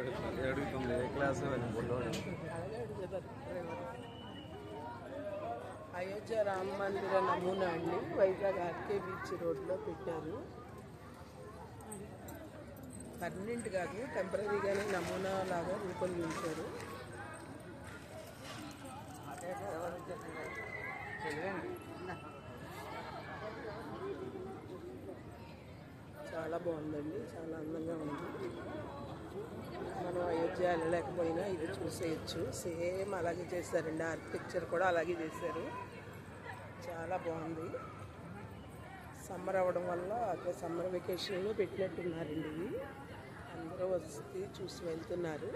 అడుగుతుంది ఏ క్లాస్ అయోధ్య రామ మందిర నమూనా అండి. వైజాగ్ ఆర్కే బీచ్ రోడ్లో పెట్టారు. పర్మనెంట్ కాదు టెంపరీగానే నమూనా లాగా రూపొందించారు. చాలా బాగుందండి. చాలా అందంగా ఉంది. మనం అయోధ్య వెళ్ళలేకపోయినా ఇది చూసేయచ్చు. సేమ్ అలాగే చేశారండి. ఆర్కిటెక్చర్ కూడా అలాగే చేశారు. చాలా బాగుంది. సమ్మర్ అవ్వడం వల్ల అక్కడ సమ్మర్ వెకేషన్లో పెట్టినట్టున్నారండి. ఇది అందరూ వస్తే చూసి వెళ్తున్నారు.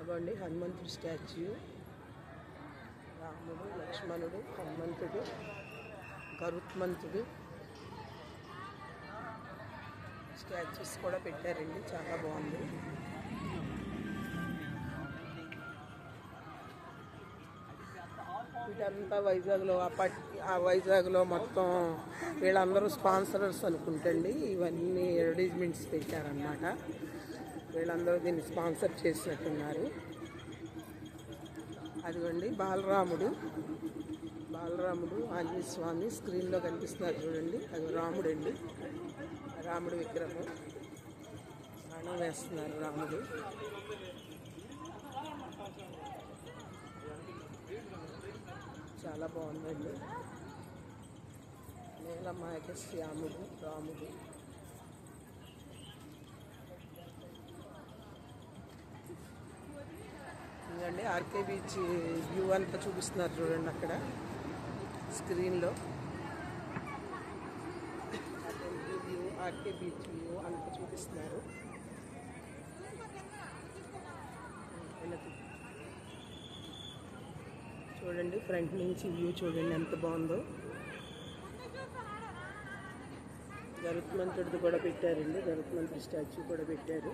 అవ్వండి హనుమంతుడి స్టాచ్యూ. రాముడు లక్ష్మణుడు హనుమంతుడు గరుత్మంతుడు. స్టాచ్యూస్ కూడా పెట్టారండి. చాలా బాగుంది. వీటంతా వైజాగ్లో ఆ పట్ ఆ వైజాగ్లో మొత్తం వీళ్ళందరూ స్పాన్సరర్స్ అనుకుంటండి. ఇవన్నీ అడ్వర్టైజ్మెంట్స్ పెట్టారనమాట వీళ్ళందరూ దీన్ని స్పాన్సర్ చేసినట్టున్నారు. అదిగోండి బాలరాముడు. బాలరాముడు ఆంజనేయ స్వామి స్క్రీన్లో కనిపిస్తున్నారు చూడండి. అది రాముడు అండి రాముడు విగ్రహం. బాణం వేస్తున్నారు రాముడు. చాలా బాగుందండి. నీలమాయక శ్యాముడు రాముడు ఇదండి ఆర్కే బీచ్ వ్యూ అంతా చూపిస్తున్నారు చూడండి అక్కడ. స్క్రీన్లో వ్యూ ఆర్కే బీచ్ వ్యూ చూపిస్తున్నారు. చూడండి ఫ్రంట్ నుంచి వ్యూ చూడండి ఎంత బాగుందో. గరుత్మంతుడిది కూడా పెట్టారండి గరుత్మంతుడి స్టాచ్యూ కూడా పెట్టారు.